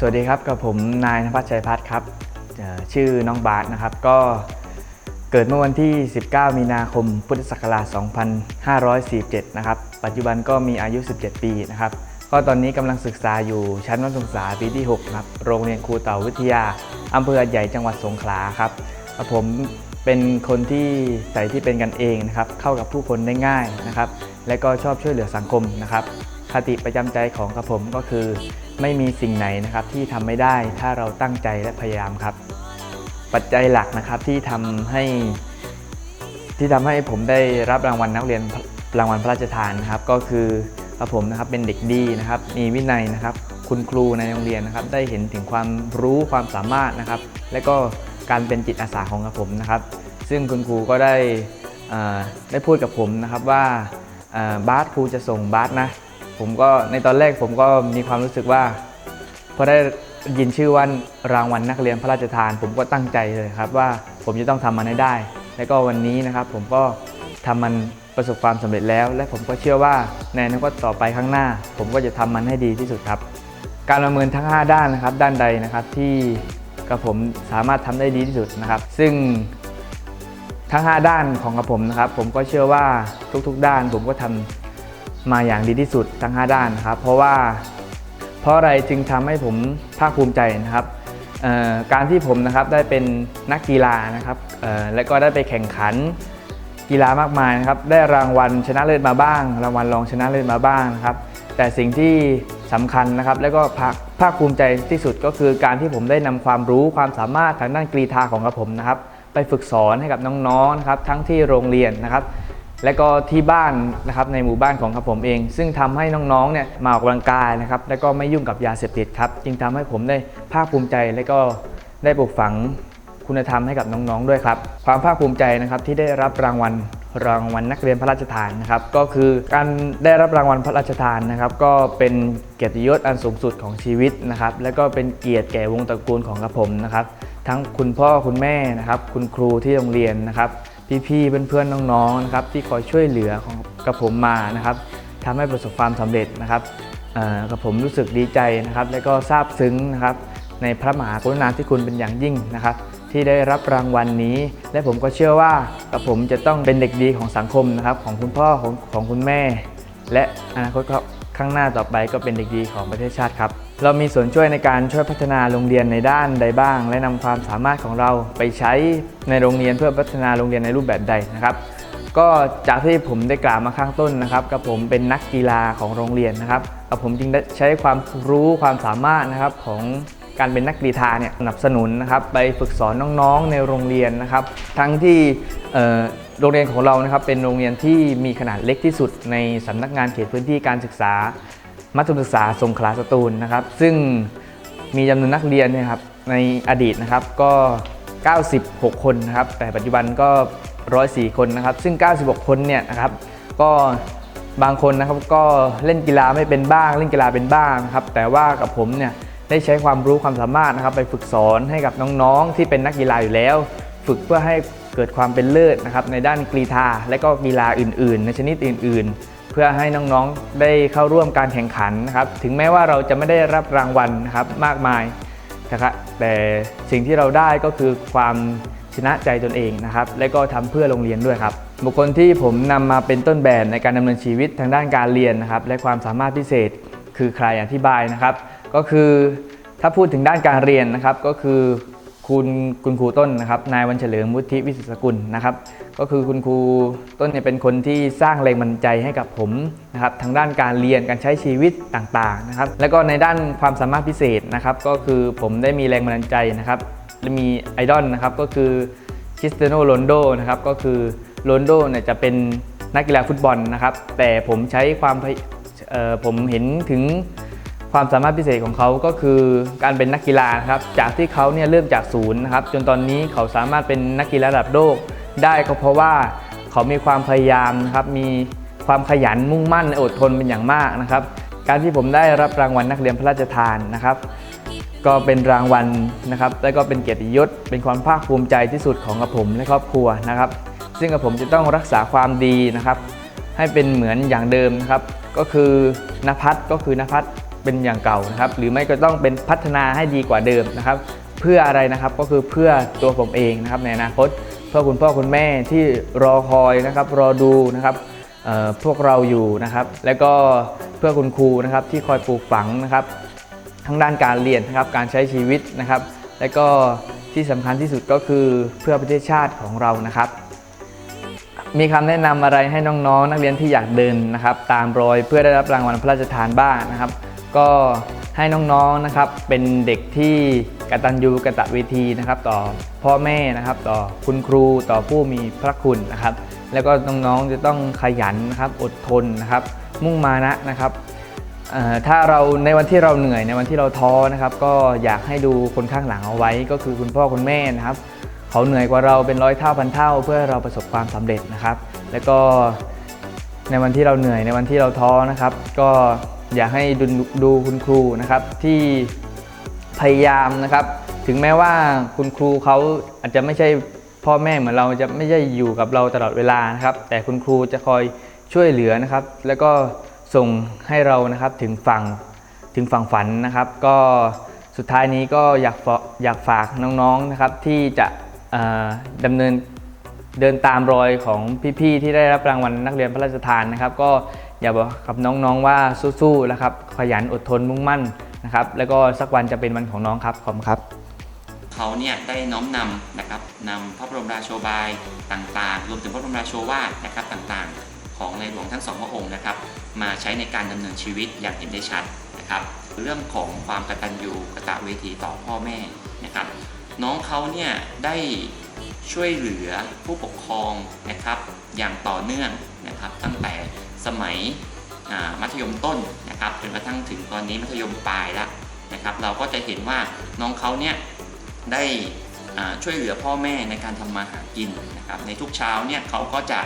สวัสดีครับกับผมนายนภัสชัยพัฒน์ครับชื่อน้องบาสนะครับ ก็เกิดเมื่อวันที่ 19 มีนาคม พุทธศักราช 2547 นะครับ ปัจจุบันก็มีอายุ 17 ปีนะครับ ก็ตอนนี้กำลังศึกษาอยู่ชั้นมัธยมศึกษาปีที่ 6 ครับ โรงเรียนครูเต่าวิทยาอำเภอใหญ่จังหวัดสงขลาครับ ผมเป็นคนที่ใส่ที่เป็นกันเองนะครับ เข้ากับผู้คนได้ง่ายนะครับ และก็ชอบช่วยเหลือสังคมนะครับ คติประจำใจของกระผมก็คือ ไม่มีสิ่งไหนนะครับที่ทำไม่ได้ถ้าเราตั้งใจและพยายามครับ ปัจจัยหลักนะครับที่ทำให้ที่ทำให้ผมได้รับรางวัลนักเรียนรางวัลพระราชทานนะครับ ก็คือผมนะครับเป็นเด็กดีนะครับ มีวินัยนะครับ คุณครูในโรงเรียนนะครับ ได้เห็นถึงความรู้ความสามารถนะครับ และก็การเป็นจิตอาสาของกระผมนะครับ ซึ่งคุณครูก็ได้อ่อได้พูดกับผมนะครับว่าบาสครูจะส่งบาสนะ ผมก็ในตอนแรกผมก็มีความรู้สึกว่าพอได้ยินชื่อว่ารางวัลนักเรียนพระราชทาน ผมก็ตั้งใจเลยครับว่าผมจะต้องทำมันให้ได้ และก็วันนี้นะครับผมก็ทำมันประสบความสำเร็จแล้ว และผมก็เชื่อว่าในอนาคตต่อไปข้างหน้า ผมก็จะทำมันให้ดีที่สุดครับ การประเมินทั้ง 5 ด้านนะครับ ด้านใดนะครับที่กระผมสามารถทำได้ดีที่สุดนะครับ ซึ่งทั้ง 5 ด้านของกระผมนะครับ ผมก็เชื่อว่าทุกๆ ด้านผมก็ทำ มาอย่างดีที่สุดทั้ง 5 ด้านนะครับ เพราะว่าเพราะอะไรจึงทำให้ผมภาคภูมิใจนะครับการที่ผมนะครับได้เป็นนักกีฬานะครับและก็ได้ไปแข่งขันกีฬามากมายนะครับ ได้รางวัลชนะเลิศมาบ้าง รางวัลรองชนะเลิศมาบ้างนะครับ แต่สิ่งที่สำคัญนะครับ และก็ภาคภาคภูมิใจที่สุดก็คือการที่ผมได้นำความรู้ความสามารถทางด้านกรีฑาของกระผมนะครับ ไปฝึกสอนให้กับน้องๆนะครับ ทั้งที่โรงเรียนนะครับ และก็ที่บ้านนะครับในหมู่บ้านของครับผมเอง ซึ่งทำให้น้องๆเนี่ยมาออกกำลังกายนะครับและก็ไม่ยุ่งกับยาเสพติดครับจึงทำให้ผมได้ภาคภูมิใจและก็ได้ปลูกฝังคุณธรรมให้กับน้องๆด้วยครับ ความภาคภูมิใจนะครับที่ได้รับรางวัลรางวัลนักเรียนพระราชทานนะครับ ก็คือการได้รับรางวัลพระราชทานนะครับ ก็เป็นเกียรติยศอันสูงสุดของชีวิตนะครับ และก็เป็นเกียรติแก่วงตระกูลของกระผมนะครับ ทั้งคุณพ่อคุณแม่นะครับ คุณครูที่โรงเรียนนะครับ พี่ๆเพื่อนๆน้องๆนะครับที่คอยช่วยเหลือของกับผมมานะครับทำให้ประสบความสำเร็จนะครับกับผมรู้สึกดีใจนะครับ และก็ซาบซึ้งนะครับ ในพระมหากรุณาธิคุณเป็นอย่างยิ่งนะครับ ที่ได้รับรางวัลนนี้ และผมก็เชื่อว่ากับผมจะต้องเป็นเด็กดีของสังคมนะครับ ของคุณพ่อของของคุณแม่ และอนาคตข้างหน้าต่อไปก็เป็นเด็กดีของประเทศชาติครับ เรามีส่วนช่วยในการช่วยพัฒนาโรงเรียนในด้านใดบ้าง และนำความสามารถของเราไปใช้ในโรงเรียนเพื่อพัฒนาโรงเรียนในรูปแบบใดนะครับ ก็จากที่ผมได้กล่าวมาข้างต้นนะครับกับผมเป็นนักกีฬาของโรงเรียนนะครับกับผมจึงได้ใช้ความรู้ความสามารถนะครับของการเป็นนักกรีฑาเนี่ยสนับสนุนนะครับไปฝึกสอนน้องๆในโรงเรียนนะครับ ทั้งที่โรงเรียนของเรานะครับเป็นโรงเรียนที่มีขนาดเล็กที่สุดในสำนักงานเขตพื้นที่การศึกษา มัธยมศึกษาสงขลาสตูลนะครับ ซึ่งมีจำนวนนักเรียนนี่ยครับในอดีตนะครับก็ 96 คนนะครับแต่ปัจจุบันก็ 104 คนนะครับ ซึ่ง 96 คนเนี่ยนะครับ ก็บางคนนะครับก็เล่นกีฬาไม่เป็นบ้าง เล่นกีฬาเป็นบ้างนะครับ แต่ว่ากับผมเนี่ยได้ใช้ความรู้ความสามารถนะครับ ไปฝึกสอนให้กับน้องๆ ที่เป็นนักกีฬาอยู่แล้ว ฝึกเพื่อให้ เกิดความเป็นเลิศนะครับในด้านกรีฑาและก็กีฬาอื่น ๆ ในชนิดอื่น ๆ เพื่อให้น้องๆได้เข้าร่วมการแข่งขันนะครับถึงแม้ว่าเราจะไม่ได้รับรางวัลนะครับมากมายนะครับแต่สิ่งที่เราได้ก็คือความชนะใจตนเองนะครับและก็ทำเพื่อโรงเรียนด้วยครับบุคคลที่ผมนำมาเป็นต้นแบบในการดำเนินชีวิตทางด้านการเรียนนะครับและความสามารถพิเศษคือใครอธิบายนะครับ ก็คือถ้าพูดถึงด้านการเรียนนะครับก็คือ คุณคุณครูต้นนะครับนายวันเฉลิมวุฒิวิสิตสกุลนะครับ ก็คือคุณครูต้นเนี่ยเป็นคนที่สร้างแรงบันดาลใจให้กับผมนะครับทางด้านการเรียนการใช้ชีวิตต่างๆนะครับ แล้วก็ในด้านความสามารถพิเศษนะครับ ก็คือผมได้มีแรงบันดาลใจนะครับและมีไอดอลนะครับก็คือคริสเตียโนโรนโดนะครับก็คือโรนโดเนี่ยจะเป็นนักกีฬาฟุตบอลนะครับ แต่ผมใช้ความผมเห็นถึง ความสามารถพิเศษของเขาก็คือการเป็นนักกีฬานะครับ จากที่เขาเนี่ยเริ่มจากศูนย์นะครับ จนตอนนี้เขาสามารถเป็นนักกีฬาระดับโลกได้ก็เพราะว่าเขามีความพยายามนะครับมีความขยันมุ่งมั่นอดทนเป็นอย่างมากนะครับ การที่ผมได้รับรางวัลนักเรียนพระราชทานนะครับ ก็เป็นรางวัลนะครับ และก็เป็นเกียรติยศ เป็นความภาคภูมิใจที่สุดของกระผมและครอบครัวนะครับ ซึ่งกระผมจะต้องรักษาความดีนะครับ ให้เป็นเหมือนอย่างเดิมนะครับ ก็คือนภัสก็คือนภัส เป็นอย่างเก่านะครับ หรือไม่ก็ต้องเป็นพัฒนาให้ดีกว่าเดิมนะครับ เพื่ออะไรนะครับก็คือเพื่อตัวผมเองนะครับในอนาคต เพื่อคุณพ่อคุณแม่ที่รอคอยนะครับรอดูนะครับพวกเราอยู่นะครับ แล้วก็เพื่อคุณครูนะครับที่คอยปลูกฝังนะครับ ทั้งด้านการเรียนนะครับการใช้ชีวิตนะครับ และก็ที่สำคัญที่สุดก็คือเพื่อประเทศชาติของเรานะครับ มีคำแนะนำอะไรให้น้องๆนักเรียนที่อยากเดินนะครับ ตามรอยเพื่อได้รับรางวัลพระราชทานบ้างนะครับ ก็ให้น้องๆนะครับเป็นเด็กที่กตัญญูกตเวทีนะครับ ต่อพ่อแม่นะครับ ต่อคุณครูต่อผู้มีพระคุณนะครับ แล้วก็น้องๆจะต้องขยันนะครับอดทนนะครับ มุ่งมานะนะครับถ้าเราในวันที่เราเหนื่อยในวันที่เราท้อนะครับ ก็อยากให้ดูคนข้างหลังเอาไว้ ก็คือคุณพ่อคุณแม่นะครับ เขาเหนื่อยกว่าเราเป็นร้อยเท่าพันเท่า เพื่อเราประสบความสำเร็จนะครับ แล้วก็ในวันที่เราเหนื่อยในวันที่เราท้อนะครับ ก็ อยากให้ดูดูคุณครูนะครับที่พยายามนะครับ ถึงแม้ว่าคุณครูเขาอาจจะไม่ใช่พ่อแม่เหมือนเราจะไม่ใช่อยู่กับเราตลอดเวลานะครับ แต่คุณครูจะคอยช่วยเหลือนะครับ แล้วก็ส่งให้เรานะครับถึงฝั่งถึงฝั่งฝันนะครับ ก็สุดท้ายนี้ก็อยากฝอยากฝากน้องๆนะครับที่จะเอ่อดำเนินเดินตามรอยของพี่ๆที่ได้รับรางวัลนักเรียนพระราชทานนะครับ ก็ อย่าบอกกับน้องๆว่าสู้ๆนะครับ ขยันอดทนมุ่งมั่นนะครับ แล้วก็สักวันจะเป็นวันของน้องครับขอบคุณครับ เขาเนี่ยได้น้อมนำนะครับนำพระบรมราโชบายต่างๆ รวมถึงพระบรมราโชวาทนะครับต่างๆ ของในหลวงทั้งสองพระองค์นะครับ มาใช้ในการดำเนินชีวิตอย่างเห็นได้ชัดนะครับ เรื่องของความกตัญญูกตเวทีต่อพ่อแม่นะครับ น้องเขาเนี่ยได้ช่วยเหลือผู้ปกครองนะครับ อย่างต่อเนื่องนะครับตั้งแต่ สมัยมัธยมต้นนะครับจนกระทั่งถึงตอนนี้มัธยมปลายแล้วนะครับ เราก็จะเห็นว่าน้องเขาเนี่ยได้ช่วยเหลือพ่อแม่ในการทำมาหากินนะครับ ในทุกเช้าเนี่ยเขาก็จะ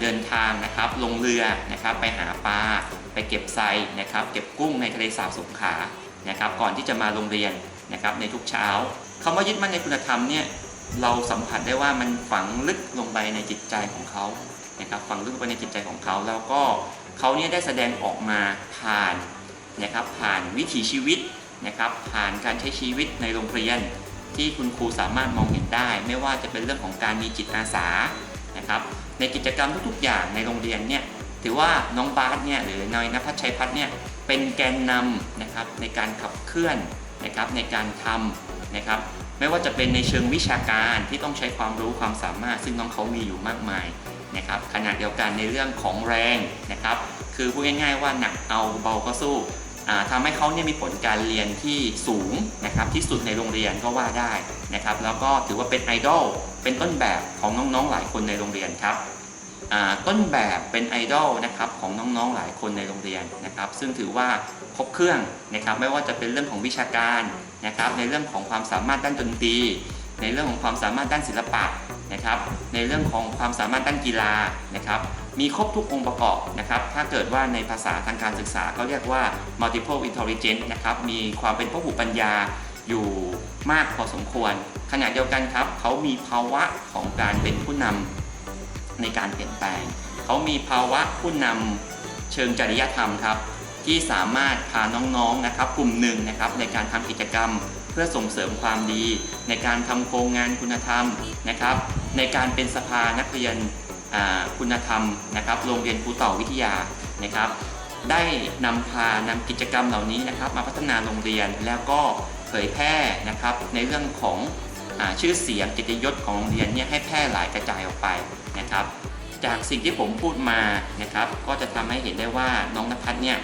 เดินทางนะครับลงเรือนะครับไปหาปลาไปเก็บไซนะครับ เก็บกุ้งในทะเลสาบสงขานะครับ ก่อนที่จะมาโรงเรียนนะครับในทุกเช้าคำว่ายึดมั่นในคุณธรรมเนี่ยเราสัมผัสได้ว่ามันฝังลึกลงไปในจิตใจของเขา นะครับฝังลึกลงไปในจิตใจของเขา แล้วก็เขาเนี่ยได้แสดงออกมาผ่านนะครับผ่านวิถีชีวิตนะครับผ่านการใช้ชีวิตในโรงเรียน ที่คุณครูสามารถมองเห็นได้ ไม่ว่าจะเป็นเรื่องของการมีจิตอาสานะครับในกิจกรรมทุกๆ อย่างในโรงเรียนเนี่ยถือว่าน้องบาสเนี่ยหรือนายนภัสชัยพัฒน์เนี่ยเป็นแกนนำนะครับในการขับเคลื่อนนะครับในการทำนะครับไม่ว่าจะเป็นในเชิงวิชาการที่ต้องใช้ความรู้ความสามารถ ซึ่งน้องเขามีอยู่มากมาย นะครับขณะเดียวกันในเรื่องของแรงนะครับคือพูดง่ายๆว่าหนักเอาเบาก็สู้อ่าทำให้เขาเนี่ยมีผลการเรียนที่สูงนะครับที่สุดในโรงเรียนก็ว่าได้นะครับแล้วก็ถือว่าเป็นไอดอลเป็นต้นแบบของน้องๆหลายคนในโรงเรียนครับต้นแบบเป็นไอดอลนะครับของน้องๆหลายคนในโรงเรียนนะครับ ซึ่งถือว่าครบเครื่องนะครับไม่ว่าจะเป็นเรื่องของวิชาการนะครับในเรื่องของความสามารถด้านดนตรี ในเรื่องของความสามารถด้านศิลปะ นะครับในเรื่องของความสามารถด้านกีฬานะครับมีครบทุกองค์ประกอบนะครับถ้าเกิดว่าในภาษาทางการศึกษาก็เรียกว่า multiple intelligence นะครับมีความเป็นพหุปัญญาอยู่มากพอสมควร ขณะเดียวกันครับเขามีภาวะของการเป็นผู้นำในการเปลี่ยนแปลง เขามีภาวะผู้นำเชิงจริยธรรมครับ ที่สามารถพาน้องๆนะครับกลุ่มหนึ่งนะครับในการทำกิจกรรม เพื่อส่งเสริมความดี ในการทำโครงงานคุณธรรมนะครับ ในการเป็นสภานักเรียนคุณธรรมนะครับ โรงเรียนครูต่อวิทยานะครับ ได้นำพานำกิจกรรมเหล่านี้นะครับ มาพัฒนาโรงเรียนแล้วก็เผยแพร่นะครับ ในเรื่องของอชื่อเสียงเกียรติยศของโรงเรียนเนี่ยให้แพร่หลายกระจายออกไปนะครับ จากสิ่งที่ผมพูดมานะครับ ก็จะทำให้เห็นได้ว่าน้องนภัสเนี่ย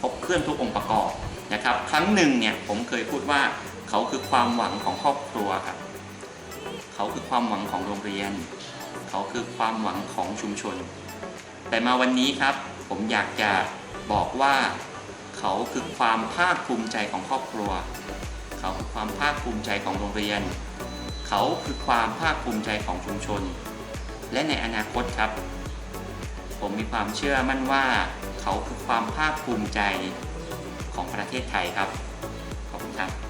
ครบเคลื่อนทุกองค์ประกอบนะครับ ครั้งหนึ่งเนี่ยผมเคยพูดว่าเขาคือความหวังของครอบครัวครับเขาคือความหวังของโรงเรียน เขาคือความหวังของชุมชน แต่มาวันนี้ครับ ผมอยากจะบอกว่า เขาคือความภาคภูมิใจของครอบครัว เขาคือความภาคภูมิใจของโรงเรียน เขาคือความภาคภูมิใจของชุมชน และในอนาคตครับ ผมมีความเชื่อมั่นว่า เขาคือความภาคภูมิใจของประเทศไทยครับ ขอบคุณครับ